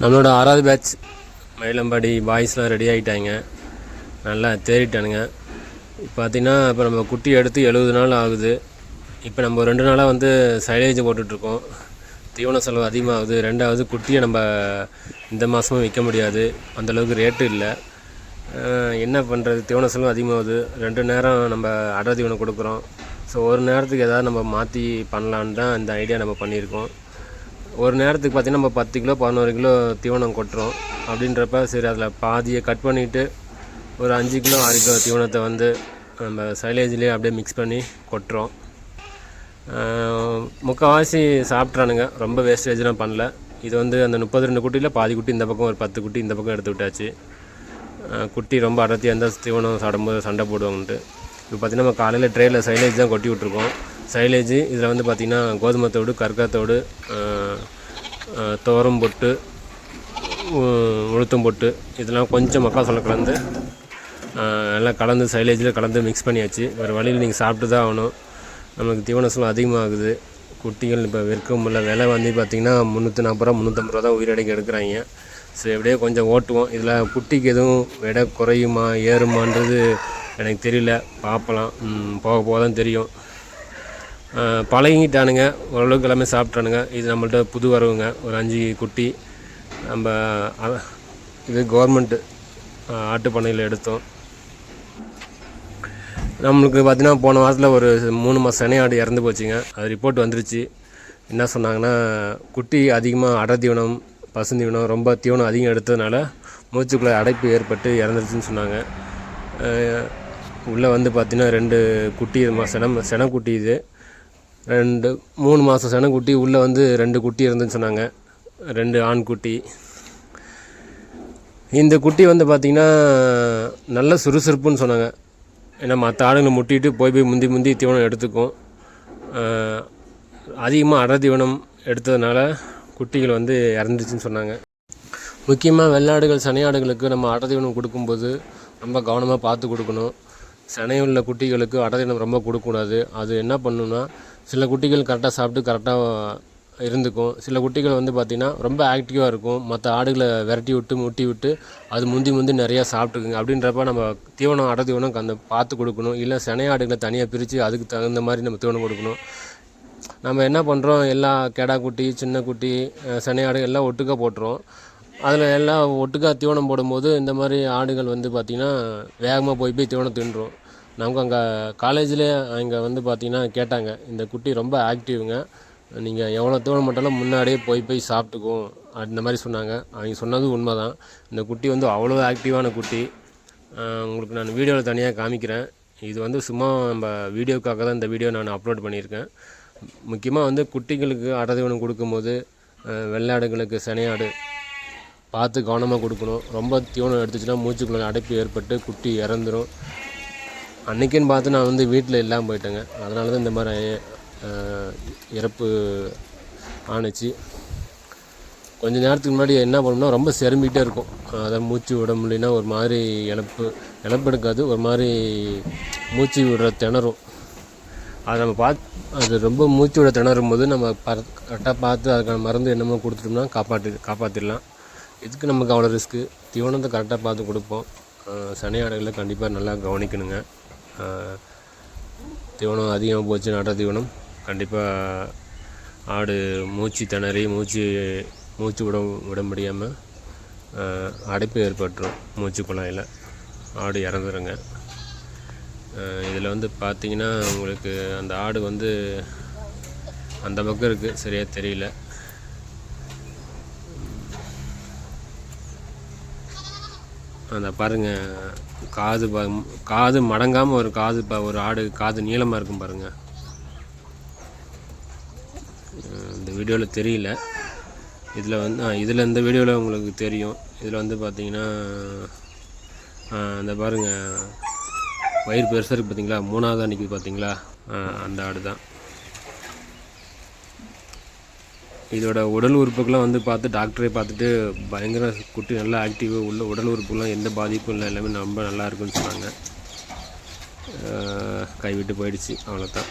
நம்மளோட ஆறாவது batch Mayilampadi பாய்ஸ்லாம் ready ஆகிட்டாங்க நல்லா தேறிட்டானுங்க. இப்போ பார்த்திங்கன்னா இப்போ நம்ம குட்டி எடுத்து எழுபது நாள் ஆகுது. இப்போ நம்ம ரெண்டு நாளாக வந்து சைலேஜ் போட்டுட்ருக்கோம் தீவன செலவு அதிகமாகுது. ரெண்டாவது குட்டியை நம்ம இந்த மாதமும் விற்க முடியாது. அந்தளவுக்கு ரேட்டு இல்லை. என்ன பண்ணுறது தீவன செலவு அதிகமாகுது. ரெண்டு நேரம் நம்ம அடர் தீவனம் கொடுக்குறோம். ஸோ ஒரு நேரத்துக்கு எதாவது நம்ம மாற்றி பண்ணலான்னு தான் இந்த ஐடியா நம்ம பண்ணியிருக்கோம். ஒரு நேரத்துக்கு பார்த்திங்கன்னா நம்ம பத்து கிலோ பதினோரு கிலோ தீவனம் கொட்டுறோம். அப்படின்றப்ப சரி அதில் பாதியை கட் பண்ணிவிட்டு ஒரு அஞ்சு கிலோ ஆறு கிலோ தீவனத்தை வந்து நம்ம சைலேஜ்லேயே அப்படியே மிக்ஸ் பண்ணி கொட்டுறோம். முக்கால்வாசி சாப்பிட்றானுங்க. ரொம்ப வேஸ்டேஜ்லாம் பண்ணல. இது வந்து அந்த முப்பது ரெண்டு குட்டியில் பாதி குட்டி இந்த பக்கம் ஒரு பத்து குட்டி இந்த பக்கம் எடுத்து விட்டாச்சு. குட்டி ரொம்ப அடர்த்தியாக இருந்தால் தீவனம் சாப்பிடும்போது சண்டை போடுவாங்கன்ட்டு. இப்போ பார்த்தீங்கன்னா நம்ம காலையில் ட்ரெயினில் சைலேஜ் தான் கொட்டி விட்ருக்கோம் சைலேஜ். இதில் வந்து பார்த்திங்கன்னா கோதுமை தோடு கற்காத்தோடு துவரம் பொட்டு உளுத்தம் பொட்டு இதெல்லாம் கொஞ்சம் மக்காசோளம் கலந்து எல்லாம் கலந்து சைலேஜில் கலந்து மிக்ஸ் பண்ணியாச்சு. வேறு வழியில் நீங்கள் சாப்பிட்டு தான் ஆகணும். நமக்கு தீவன செலவு அதிகமாகுது. குட்டிகள் இப்போ விற்க முடியல விலை வந்து பார்த்திங்கன்னா முந்நூற்றி நாற்பது ரூபா முந்நூற்றம்பது ரூபா தான் உயிரடைக்கு எடுக்கிறாங்க. சரி எப்படியோ கொஞ்சம் ஓட்டுவோம். இதில் குட்டிக்கு எதுவும் விலை குறையுமா ஏறுமான்றது எனக்கு தெரியல. பார்ப்பலாம். போக போக தான் தெரியும். பழகிட்டானுங்க. ஓரளவுக்கு எல்லாமே சாப்பிட்டானுங்க. இது நம்மள்ட்ட புது வரவுங்க. ஒரு அஞ்சு குட்டி. நம்ம இது கவர்மெண்ட்டு ஆட்டு பண்ணையில் எடுத்தோம். நம்மளுக்கு பார்த்தீங்கன்னா போன வாரத்தில் ஒரு மூணு மாதம் சனி ஆடு இறந்து போச்சுங்க. அது ரிப்போர்ட் வந்துருச்சு. என்ன சொன்னாங்கன்னா குட்டி அதிகமாக அடை தீவனம் பசுந்தீவனம் ரொம்ப தீவனம் அதிகம் எடுத்ததுனால மூச்சுக்குள்ளே அடைப்பு ஏற்பட்டு இறந்துருச்சுன்னு சொன்னாங்க. உள்ளே வந்து பார்த்தீங்கன்னா ரெண்டு குட்டி மா- செனம் செனக்குட்டி இது. ரெண்டு மூணு மாதம் சனக்குட்டி உள்ளே வந்து ரெண்டு குட்டி இருந்துன்னு சொன்னாங்க. ரெண்டு ஆண் குட்டி. இந்த குட்டி வந்து பார்த்திங்கன்னா நல்ல சுறுசுறுப்புன்னு சொன்னாங்க. ஏன்னா மற்ற ஆடுங்களை முட்டிட்டு போய் போய் முந்தி முந்தி தீவனம் எடுத்துக்கும். அதிகமாக அடர் தீவனம் எடுத்ததுனால குட்டிகள் வந்து இறந்துச்சுன்னு சொன்னாங்க. முக்கியமாக வெள்ளாடுகள் சனையாடுகளுக்கு நம்ம அடர் தீவனம் கொடுக்கும்போது ரொம்ப கவனமாக பார்த்து கொடுக்கணும். சினையுள்ள குட்டிகளுக்கு அடர் தீவனம் ரொம்ப கொடுக்கக்கூடாது. அது என்ன பண்ணுன்னா சில குட்டிகள் கரெக்டாக சாப்பிட்டு கரெக்டாக இருந்துக்கும். சில குட்டிகள் வந்து பார்த்திங்கன்னா ரொம்ப ஆக்டிவாக இருக்கும். மற்ற ஆடுகளை விரட்டி விட்டு முட்டி விட்டு அது முந்தி முந்தி நிறையா சாப்பிட்டுக்குங்க. அப்படின்றப்ப நம்ம தீவனம் அட தீவனம் அந்த பார்த்து கொடுக்கணும். இல்லை சினை ஆடுகளை தனியாக பிரித்து அதுக்கு தகுந்த மாதிரி நம்ம தீவனம் கொடுக்கணும். நம்ம என்ன பண்ணுறோம் எல்லா கெடா குட்டி சின்ன குட்டி சினையாடு எல்லாம் ஒட்டுக்கா போட்டுரும் அதில் எல்லாம் ஒட்டுக்கா தீவனம் போடும்போது இந்த மாதிரி ஆடுகள் வந்து பார்த்திங்கன்னா வேகமாக போய் போய் தீவனம் தின்றும். நமக்கு அங்கே காலேஜில் அங்கே வந்து பார்த்திங்கன்னா கேட்டாங்க இந்த குட்டி ரொம்ப ஆக்டிவ்ங்க நீங்கள் எவ்வளோ தீவனம் மட்டும் முன்னாடியே போய் போய் சாப்பிட்டுக்கும். அந்த மாதிரி சொன்னாங்க. அவங்க சொன்னது உண்மை தான் இந்த குட்டி வந்து அவ்வளோ ஆக்டிவான குட்டி. உங்களுக்கு நான் வீடியோவில் தனியாக காமிக்கிறேன். இது வந்து சும்மா நம்ம வீடியோக்காக தான் இந்த வீடியோ நான் அப்லோட் பண்ணியிருக்கேன். முக்கியமாக வந்து குட்டிகளுக்கு அடதீவனம் கொடுக்கும்போது வெள்ளாடுகளுக்கு சனையாடு பார்த்து கவனமாக கொடுக்கணும். ரொம்ப தீவனம் எடுத்துச்சுன்னா மூச்சுக்குள்ள அடைப்பு ஏற்பட்டு குட்டி இறந்துடும் அன்றைக்கின்னு பார்த்து நான் வந்து வீட்டில் இல்லாமல் போயிட்டேங்க. அதனால தான் இந்த மாதிரி இறப்பு ஆணுச்சு. கொஞ்ச நேரத்துக்கு முன்னாடி என்ன பண்ணோம்னா ரொம்ப செரும்பிக்கிட்டே இருக்கும். அதை மூச்சு விட முடியலன்னா ஒரு மாதிரி இழப்பு இழப்பு எடுக்காது. ஒரு மாதிரி மூச்சு விடுற திணறும். அதை நம்ம பார்த்து அது ரொம்ப மூச்சு விட திணறும் போது நம்ம பர கரெக்டாக பார்த்து அதுக்கான மருந்து என்னமோ கொடுத்துட்டோம்னா காப்பாற்றி காப்பாற்றிடலாம் இதுக்கு நமக்கு அவ்வளோ ரிஸ்க்கு தீவனத்தை கரெக்டாக பார்த்து கொடுப்போம். சனி ஆடுகளை கண்டிப்பாக நல்லா கவனிக்கணுங்க. தீவனம் அதிகமாக போச்சு நட தீவனம். கண்டிப்பாக ஆடு மூச்சு திணறி மூச்சு மூச்சு விட விட முடியாமல் அடைப்பு ஏற்பட்டுரும் மூச்சு குழாயில். ஆடு இறந்துருங்க. இதில் வந்து பார்த்தீங்கன்னா உங்களுக்கு அந்த ஆடு வந்து அந்த பக்கம் இருக்குது சரியாக தெரியல. அந்த பாருங்கள் காது பா காது மடங்காமல் ஒரு காது பா ஒரு ஆடு காது நீளமாக இருக்கும் பாருங்கள் இந்த வீடியோவில் தெரியல. இதில் வந்து இதில் இந்த வீடியோவில் உங்களுக்கு தெரியும். இதில் வந்து பார்த்தீங்கன்னா அந்த பாருங்க வயிறு பெருசாக இருக்குது பார்த்தீங்களா மூணாவது அன்றைக்கி பார்த்தீங்களா அந்த ஆடு தான் இதோட உடல் உறுப்புக்கெல்லாம் வந்து பார்த்து டாக்டரே பார்த்துட்டு பயங்கர குட்டி நல்லா ஆக்டிவாக உள்ள உடல் உறுப்புலாம் எந்த பாதிப்பும் இல்லை எல்லாமே ரொம்ப நல்லா இருக்குன்னு சொன்னாங்க. கைவிட்டு போயிடுச்சு அவ்வளோதான்